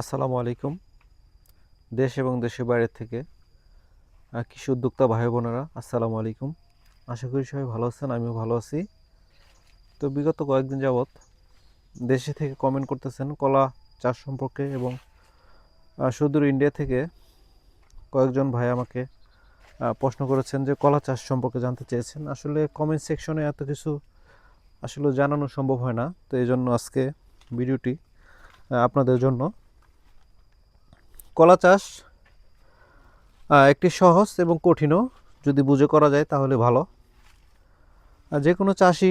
আসসালামু আলাইকুম। দেশ এবং দেশের বাইরে থেকে কৃষি উদ্যোক্তা ভাই বোনেরা, আসসালামু আলাইকুম। আশা করি সবাই ভালো আছেন, আমিও ভালো আছি। তো বিগত কয়েকদিন যাবৎ দেশে থেকে কমেন্ট করতেছেন কলা চাষ সম্পর্কে এবং সুদূর ইন্ডিয়া থেকে কয়েকজন ভাই আমাকে প্রশ্ন করেছেন যে কলা চাষ সম্পর্কে জানতে চেয়েছেন। আসলে কমেন্ট সেকশনে এত কিছু আসলে জানানো সম্ভব হয় না, তো এই জন্য আজকে ভিডিওটি আপনাদের জন্য কলা চাষ একটি সহজ এবং কঠিনও। যদি বুঝে করা যায় তাহলে ভালো। আর যে কোনো চাষি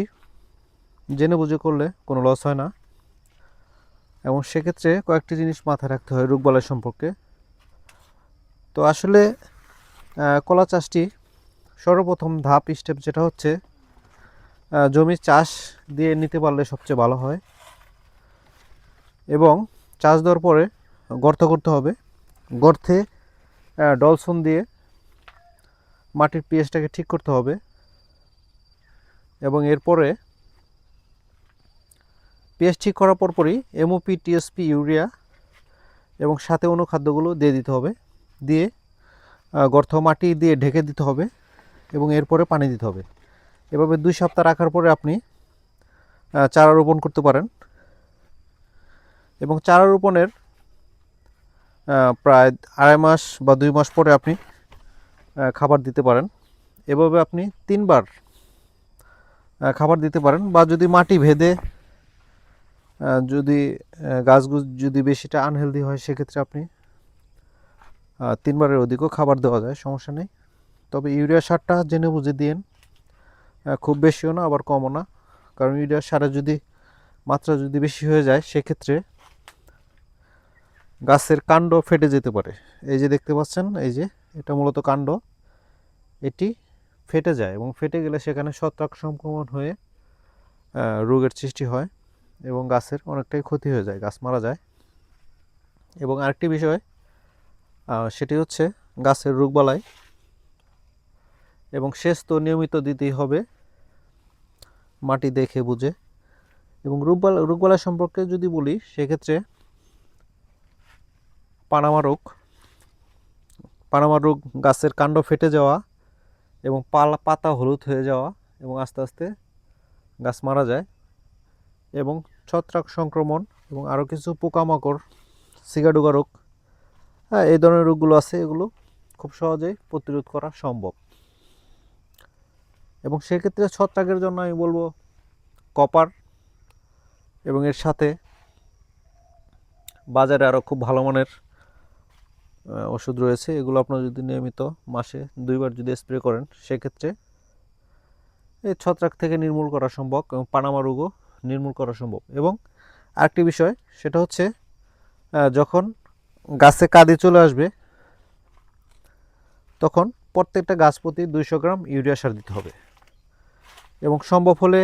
জেনে বুঝে করলে কোনো লস হয় না। এবং সেক্ষেত্রে কয়েকটি জিনিস মাথায় রাখতে হয় রোগবালাই সম্পর্কে। তো আসলে কলা চাষটি সর্বপ্রথম ধাপ স্টেপ যেটা হচ্ছে জমি চাষ দিয়ে নিতে পারলে সবচেয়ে ভালো হয়। এবং চাষ দেওয়ার পরে গর্ত করতে হবে। গর্তে আহ, ডলসন দিয়ে মাটির পিএইচটাকে ঠিক করতে হবে এবং এরপরে পিএইচ ঠিক করার পরপরই এমওপি টিএসপি ইউরিয়া এবং সাথে অনুখাদ্যগুলো দিয়ে দিতে হবে। দিয়ে গর্ত মাটি দিয়ে ঢেকে দিতে হবে এবং এরপরে পানি দিতে হবে। এভাবে দুই সপ্তাহ রাখার পরে আপনি চারা রোপণ করতে পারেন। এবং চারা রোপণের প্রায় আড়াই মাস বা দুই মাস পরে আপনি খাবার দিতে পারেন। এভাবে আপনি তিনবার খাবার দিতে পারেন বা যদি মাটি ভেদে যদি আহ, গাছগুছ যদি বেশিটা আনহেলদি হয় সেক্ষেত্রে আপনি তিনবারের অধিকও খাবার দেওয়া যায় সমস্যা নেই। তবে ইউরিয়া সারটা জেনে বুঝে দিন খুব বেশিও না আবার কমও না। কারণ ইউরিয়া সারে যদি মাত্রা যদি বেশি হয়ে যায় সেক্ষেত্রে গাছের কাণ্ড ফেটে যেতে পারে। এই যে দেখতে পাচ্ছেন, এই যে এটা মূলত কাণ্ড। এটি ফেটে যায় এবং ফেটে গেলে সেখানে ছত্রাক সংক্রমণ হয়ে রোগের সৃষ্টি হয় এবং গাছের অনেকটাই ক্ষতি হয়ে যায়, গাছ মারা যায়। এবং আরেকটি বিষয় সেটি হচ্ছে গাছের রোগবালাই। এবং সেচ তো নিয়মিত দিতেই হবে, মাটি দেখে বুঝে। এবং রোগবালা, রোগবালাই সম্পর্কে যদি বলি, সেক্ষেত্রে পানামা রোগ। পানামা রোগ গাছের কাণ্ড ফেটে যাওয়া এবং পালা, পাতা হলুদ হয়ে যাওয়া এবং আস্তে আস্তে গাছ মারা যায় এবং ছত্রাক সংক্রমণ এবং আরও কিছু পোকামাকড়, সিগাডুগা রোগ হ্যাঁ এই ধরনের রোগগুলো আছে, এগুলো খুব সহজেই প্রতিরোধ করা সম্ভব। এবং সেক্ষেত্রে ছত্রাকের জন্য আমি বলব কপার এবং এর সাথে বাজারে আরও খুব ভালো মানের ওষুধ রয়েছে, এগুলো আপনারা যদি নিয়মিত মাসে দুইবার যদি স্প্রে করেন, সেক্ষেত্রে এই ছত্রাক থেকে নির্মূল করা সম্ভব এবং পানামা রোগও নির্মূল করা সম্ভব। এবং আরেকটি বিষয়, সেটা হচ্ছে যখন গাছে কাদি চলে আসবে, তখন প্রত্যেকটা গাছ প্রতি দুইশো গ্রাম ইউরিয়া সার দিতে হবে। এবং সম্ভব হলে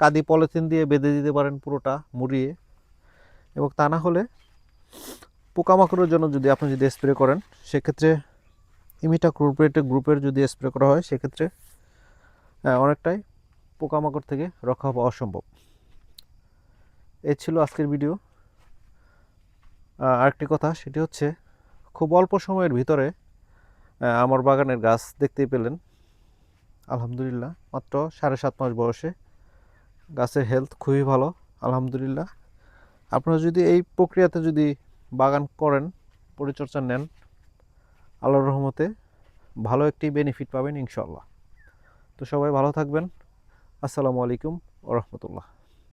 কাদি পলিথিন দিয়ে বেঁধে দিতে পারেন পুরোটা মুড়িয়ে। এবং তা না হলে পোকামাকড়ের জন্য যদি আপনি যদি স্প্রে করেন সেক্ষেত্রে ইমিটা গ্রুপের গ্রুপের যদি স্প্রে করা হয় সেক্ষেত্রে আহ, অনেকটাই পোকামাকড় থেকে রক্ষা পাওয়া সম্ভব। এ ছিল আজকের ভিডিও আরেকটি কথা সেটি হচ্ছে খুব অল্প সময়ের ভিতরে আমার বাগানের গাছ দেখতেই পেলেন। আলহামদুলিল্লাহ মাত্র সাড়ে সাত মাস বয়সে। গাছের হেলথ খুবই ভালো আলহামদুলিল্লাহ। আপনারা যদি এই প্রক্রিয়াতে যদি বাগান করেন, পরিচর্যা নেন, আল্লাহর রহমতে ভালো একটি বেনিফিট পাবেন ইনশাল্লাহ তো সবাই ভালো থাকবেন। আসসালামু আলাইকুম ও রহমতুল্লাহ।